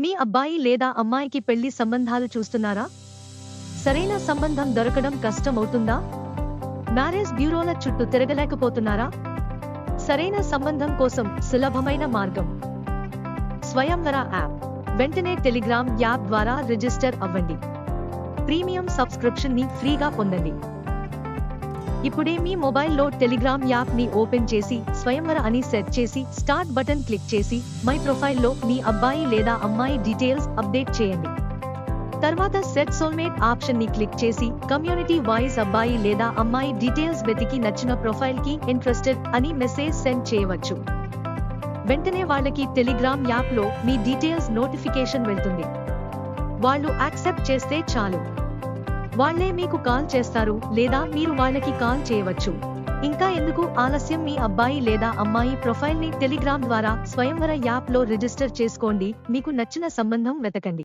మీ అబ్బాయి లేదా అమ్మాయికి పెళ్ళి సంబంధాలు చూస్తున్నారా? సరైన సంబంధం దొరకడం కష్టం అవుతుందా మ్యారేజ్ బ్యూరోల చుట్టూ తిరగలేకపోతున్నారా? సరైన సంబంధం కోసం సులభమైన మార్గం. స్వయంవర యాప్. వెంటనే టెలిగ్రామ్ యాప్ ద్వారా రిజిస్టర్ అవ్వండి. ప్రీమియం సబ్స్క్రిప్షన్ని ఫ్రీగా పొందండి. ఇప్పుడే మీ మొబైల్లో టెలిగ్రామ్ యాప్ని ఓపెన్ చేసి స్వయంవర అని సెట్ చేసి స్టార్ట్ బటన్ క్లిక్ చేసి మై ప్రొఫైల్లో మీ అబ్బాయి లేదా అమ్మాయి డీటెయిల్స్ అప్డేట్ చేయండి. తర్వాత సెట్ సోల్మేట్ ఆప్షన్ని క్లిక్ చేసి కమ్యూనిటీ వాయిస్ అబ్బాయి లేదా అమ్మాయి డీటెయిల్స్ వెతికి నచ్చిన ప్రొఫైల్కి ఇంట్రెస్టెడ్ అని మెసేజ్ సెండ్ చేయవచ్చు. వెంటనే వాళ్ళకి టెలిగ్రామ్ యాప్లో మీ డీటెయిల్స్ నోటిఫికేషన్ వెళ్తుంది. వాళ్ళు యాక్సెప్ట్ చేస్తే చాలు. వాళ్ళే మీకు కాల్ చేస్తారు లేదా మీరు వాళ్ళకి కాల్ చేయవచ్చు. ఇంకా ఎందుకు ఆలస్యం మీ అబ్బాయి లేదా అమ్మాయి ప్రొఫైల్ని టెలిగ్రామ్ ద్వారా స్వయంవర యాప్లో రిజిస్టర్ చేసుకోండి మీకు నచ్చిన సంబంధం వెతకండి.